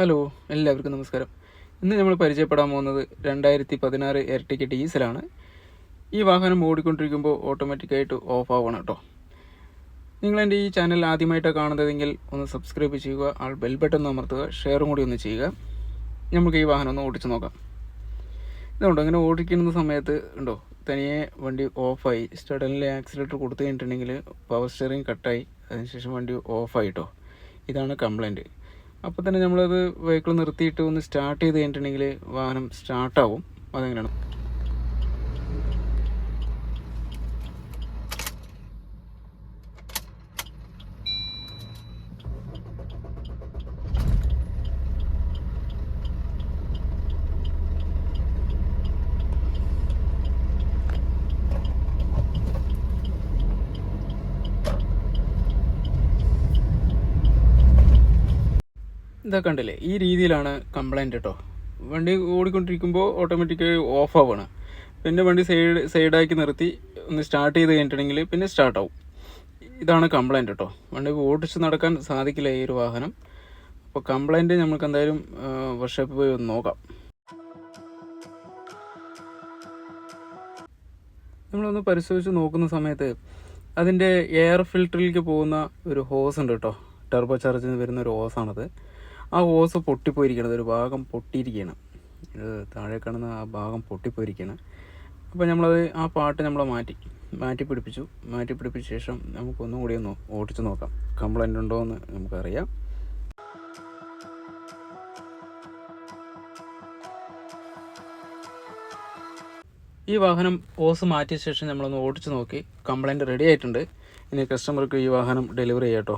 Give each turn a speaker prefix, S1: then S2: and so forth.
S1: Hello എല്ലാവർക്കും നമസ്കാരം. ഇന്ന് നമ്മൾ പരിചയപ്പെടാൻ പോകുന്നത് രണ്ടായിരത്തി പതിനാറ് ഇരട്ടിക്ക് ഡീസലാണ്. ഈ വാഹനം ഓടിക്കൊണ്ടിരിക്കുമ്പോൾ ഓട്ടോമാറ്റിക്കായിട്ട് ഓഫ് ആവണം കേട്ടോ. നിങ്ങളെന്റെ ഈ ചാനൽ ആദ്യമായിട്ടാണ് കാണുന്നതെങ്കിൽ ഒന്ന് സബ്സ്ക്രൈബ് ചെയ്യുക ആൾ ബെൽ ബട്ടൺ അമർത്തുക ഷെയറും കൂടി ഒന്ന് ചെയ്യുക. നമുക്ക് ഈ വാഹനം ഒന്ന് ഓടിച്ചു നോക്കാം. ഇതുണ്ടോ ഇങ്ങനെ ഓടിക്കുന്ന സമയത്ത് ഉണ്ടോ തനിയെ വണ്ടി ഓഫായി സ്റ്റഡനിലെ ആക്സിലേറ്റർ കൊടുത്തു കഴിഞ്ഞിട്ടുണ്ടെങ്കിൽ പവർ സ്റ്റിയറിംഗ് കട്ടായി അതിനുശേഷം വണ്ടി ഓഫായി കേട്ടോ. ഇതാണ് കംപ്ലൈന്റ് അപ്പോൾ തന്നെ നമ്മളത് വെഹിക്കിൾ നിർത്തിയിട്ട് ഒന്ന് സ്റ്റാർട്ട് ചെയ്ത് കഴിഞ്ഞിട്ടുണ്ടെങ്കിൽ വാഹനം സ്റ്റാർട്ടാവും അതെങ്ങനെയാണ്? ഇതാ കണ്ടില്ലേ? ഈ രീതിയിലാണ് കംപ്ലൈന്റ് കേട്ടോ വണ്ടി ഓടിക്കൊണ്ടിരിക്കുമ്പോൾ ഓട്ടോമാറ്റിക്കായി ഓഫ് ആവുകയാണ് പിന്നെ വണ്ടി സൈഡ് സൈഡാക്കി നിർത്തി ഒന്ന് സ്റ്റാർട്ട് ചെയ്ത് കഴിഞ്ഞിട്ടുണ്ടെങ്കിൽ പിന്നെ സ്റ്റാർട്ടാവും ഇതാണ് കംപ്ലൈന്റ് കേട്ടോ വണ്ടി ഓടിച്ച് നടക്കാൻ സാധിക്കില്ല ഈ ഒരു വാഹനം. അപ്പോൾ കംപ്ലൈന്റ് നമുക്ക് എന്തായാലും വർഷോപ്പിൽ പോയി ഒന്ന് നോക്കാം. നമ്മളൊന്ന് പരിശോധിച്ച് നോക്കുന്ന സമയത്ത് അതിന്റെ എയർ ഫിൽറ്ററിലേക്ക് പോകുന്ന ഒരു ഹോസ് ഉണ്ട് കേട്ടോ ടെർബോ ചാർജിൽ നിന്ന് വരുന്ന ഒരു ഹോസാണത് ആ ഓസ് പൊട്ടിപ്പോയിരിക്കണത് ഒരു ഭാഗം പൊട്ടിയിരിക്കുകയാണ് ഇത് താഴെ കാണുന്ന ആ ഭാഗം പൊട്ടിപ്പോയിരിക്കുകയാണ് അപ്പോൾ നമ്മളത് ആ പാട്ട് നമ്മൾ മാറ്റി മാറ്റി പിടിപ്പിച്ചു. മാറ്റി പിടിപ്പിച്ച ശേഷം നമുക്കൊന്നും കൂടി ഒന്ന് ഓടിച്ചു നോക്കാം. കംപ്ലൈന്റ് ഉണ്ടോ എന്ന് നമുക്കറിയാം. ഈ വാഹനം ഓസ് മാറ്റിയ ശേഷം നമ്മളൊന്ന് ഓടിച്ചു നോക്കി. കംപ്ലൈന്റ് റെഡി ആയിട്ടുണ്ട്. ഇനി കസ്റ്റമർക്ക് ഈ വാഹനം ഡെലിവറി ചെയ്യാം കേട്ടോ